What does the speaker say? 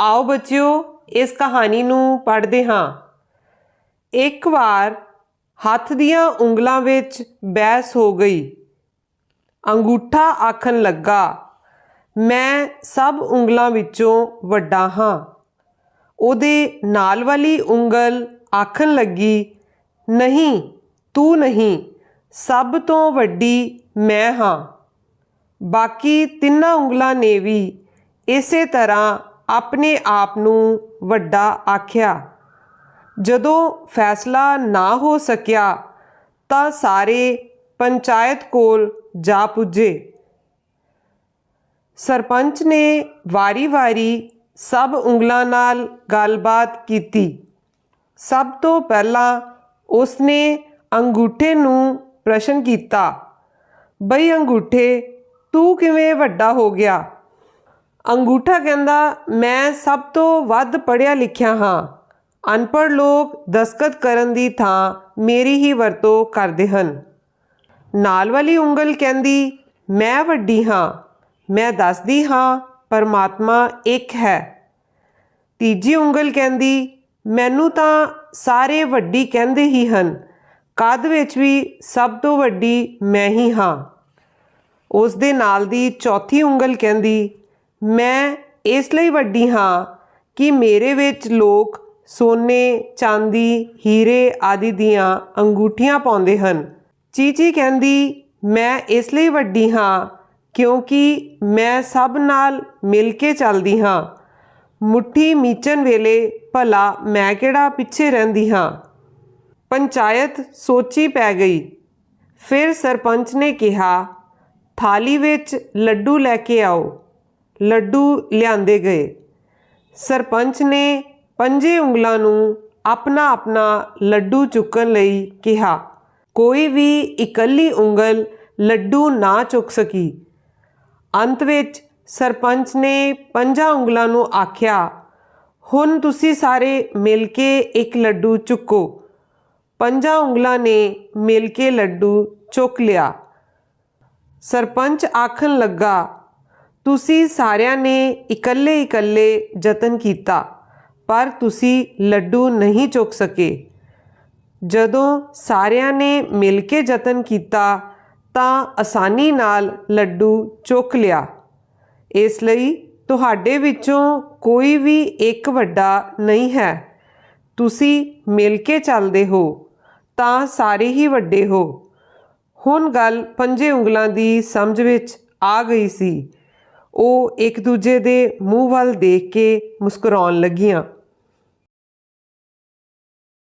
ਆਓ ਬੱਚਿਓ, ਇਸ ਕਹਾਣੀ ਨੂੰ ਪੜ੍ਹਦੇ ਹਾਂ। ਇੱਕ ਵਾਰ ਹੱਥ ਦੀਆਂ ਉਂਗਲਾਂ ਵਿੱਚ ਬਹਿਸ ਹੋ ਗਈ। ਅੰਗੂਠਾ ਆਖਣ ਲੱਗਾ, ਮੈਂ ਸਭ ਉਂਗਲਾਂ ਵਿੱਚੋਂ ਵੱਡਾ ਹਾਂ। ਉਹਦੇ ਨਾਲ ਵਾਲੀ ਉਂਗਲ ਆਖਣ ਲੱਗੀ, ਨਹੀਂ, ਤੂੰ ਨਹੀਂ, ਸਭ ਤੋਂ ਵੱਡੀ ਮੈਂ ਹਾਂ। ਬਾਕੀ ਤਿੰਨਾਂ ਉਂਗਲਾਂ ਨੇ ਵੀ ਇਸੇ ਤਰ੍ਹਾਂ ਆਪਣੇ ਆਪ ਨੂੰ ਵੱਡਾ ਆਖਿਆ। ਜਦੋਂ ਫੈਸਲਾ ਨਾ ਹੋ ਸਕਿਆ ਤਾਂ ਸਾਰੇ ਪੰਚਾਇਤ ਕੋਲ ਜਾ ਪੁੱਜੇ। ਸਰਪੰਚ ਨੇ ਵਾਰੀ-ਵਾਰੀ ਸਭ ਉਂਗਲਾਂ ਨਾਲ ਗੱਲਬਾਤ ਕੀਤੀ। ਸਭ ਤੋਂ ਪਹਿਲਾਂ ਉਸਨੇ ਅੰਗੂਠੇ ਨੂੰ ਪ੍ਰਸ਼ਨ ਕੀਤਾ, ਬਈ ਅੰਗੂਠੇ, ਤੂੰ ਕਿਵੇਂ ਵੱਡਾ ਹੋ ਗਿਆ? ਅੰਗੂਠਾ ਕਹਿੰਦਾ, ਮੈਂ ਸਭ ਤੋਂ ਵੱਧ ਪੜ੍ਹਿਆ ਲਿਖਿਆ ਹਾਂ। ਅਨਪੜ੍ਹ ਲੋਕ ਦਸਖਤ ਕਰਨ ਦੀ ਥਾਂ ਮੇਰੀ ਹੀ ਵਰਤੋਂ ਕਰਦੇ ਹਨ। ਨਾਲ ਵਾਲੀ ਉਂਗਲ ਕਹਿੰਦੀ, ਮੈਂ ਵੱਡੀ ਹਾਂ। ਮੈਂ ਦੱਸਦੀ ਹਾਂ, ਪਰਮਾਤਮਾ ਇੱਕ ਹੈ। ਤੀਜੀ ਉਂਗਲ ਕਹਿੰਦੀ, ਮੈਨੂੰ ਤਾਂ ਸਾਰੇ ਵੱਡੀ ਕਹਿੰਦੇ ਹੀ ਹਨ। ਕਦ ਵਿੱਚ ਵੀ ਸਭ ਤੋਂ ਵੱਡੀ ਮੈਂ ਹੀ ਹਾਂ। ਉਸ ਦੇ ਨਾਲ ਦੀ ਚੌਥੀ ਉਂਗਲ ਕਹਿੰਦੀ ਮੈਂ ਇਸ ਲਈ ਵੱਡੀ ਹਾਂ ਕਿ ਮੇਰੇ ਵਿੱਚ ਲੋਕ ਸੋਨੇ, ਚਾਂਦੀ, ਹੀਰੇ ਆਦਿ ਦੀਆਂ ਅੰਗੂਠੀਆਂ ਪਾਉਂਦੇ ਹਨ। ਚੀਚੀ ਕਹਿੰਦੀ, ਮੈਂ ਇਸ ਲਈ ਵੱਡੀ ਹਾਂ ਕਿਉਂਕਿ ਮੈਂ ਸਭ ਨਾਲ ਮਿਲ ਕੇ ਚੱਲਦੀ ਹਾਂ। ਮੁੱਠੀ ਮੀਚਣ ਵੇਲੇ ਭਲਾ ਮੈਂ ਕਿਹੜਾ ਪਿੱਛੇ ਰਹਿੰਦੀ ਹਾਂ? ਪੰਚਾਇਤ ਸੋਚੀ ਪੈ ਗਈ। ਫਿਰ ਸਰਪੰਚ ਨੇ ਕਿਹਾ, ਥਾਲੀ ਵਿੱਚ ਲੱਡੂ ਲੈ ਕੇ ਆਓ। ਲੱਡੂ ਲਿਆਂਦੇ ਗਏ। ਸਰਪੰਚ ਨੇ ਪੰਜੇ ਉਂਗਲਾਂ ਨੂੰ ਆਪਣਾ ਆਪਣਾ ਲੱਡੂ ਚੁੱਕਣ ਲਈ ਕਿਹਾ। ਕੋਈ ਵੀ ਇਕੱਲੀ ਉਂਗਲ ਲੱਡੂ ਨਾ ਚੁੱਕ ਸਕੀ। ਅੰਤ ਵਿੱਚ ਸਰਪੰਚ ਨੇ ਪੰਜਾਂ ਉਂਗਲਾਂ ਨੂੰ ਆਖਿਆ, ਹੁਣ ਤੁਸੀਂ ਸਾਰੇ ਮਿਲ ਕੇ ਇੱਕ ਲੱਡੂ ਚੁੱਕੋ। ਪੰਜਾਂ ਉਂਗਲਾਂ ਨੇ ਮਿਲ ਕੇ ਲੱਡੂ ਚੁੱਕ ਲਿਆ। ਸਰਪੰਚ ਆਖਣ ਲੱਗਾ ਤੁਸੀਂ ਸਾਰਿਆਂ ਨੇ ਇਕੱਲੇ ਇਕੱਲੇ ਯਤਨ ਕੀਤਾ, ਪਰ ਤੁਸੀਂ ਲੱਡੂ ਨਹੀਂ ਚੁੱਕ ਸਕੇ। ਜਦੋਂ ਸਾਰਿਆਂ ਨੇ ਮਿਲ ਕੇ ਯਤਨ ਕੀਤਾ, ਤਾਂ ਆਸਾਨੀ ਨਾਲ ਲੱਡੂ ਚੁੱਕ ਲਿਆ। ਇਸ ਲਈ ਤੁਹਾਡੇ ਵਿੱਚੋਂ ਕੋਈ ਵੀ ਇੱਕ ਵੱਡਾ ਨਹੀਂ ਹੈ। ਤੁਸੀਂ ਮਿਲ ਕੇ ਚੱਲਦੇ ਹੋ, ਤਾਂ ਸਾਰੇ ਹੀ ਵੱਡੇ ਹੋ। ਹੁਣ ਗੱਲ ਪੰਜੇ ਉਂਗਲਾਂ ਦੀ ਸਮਝ ਵਿੱਚ ਆ ਗਈ ਸੀ। ਉਹ ਇੱਕ ਦੂਜੇ ਦੇ ਮੂੰਹ ਵੱਲ ਦੇਖ ਕੇ ਮੁਸਕਰਾਉਣ ਲੱਗੀਆਂ।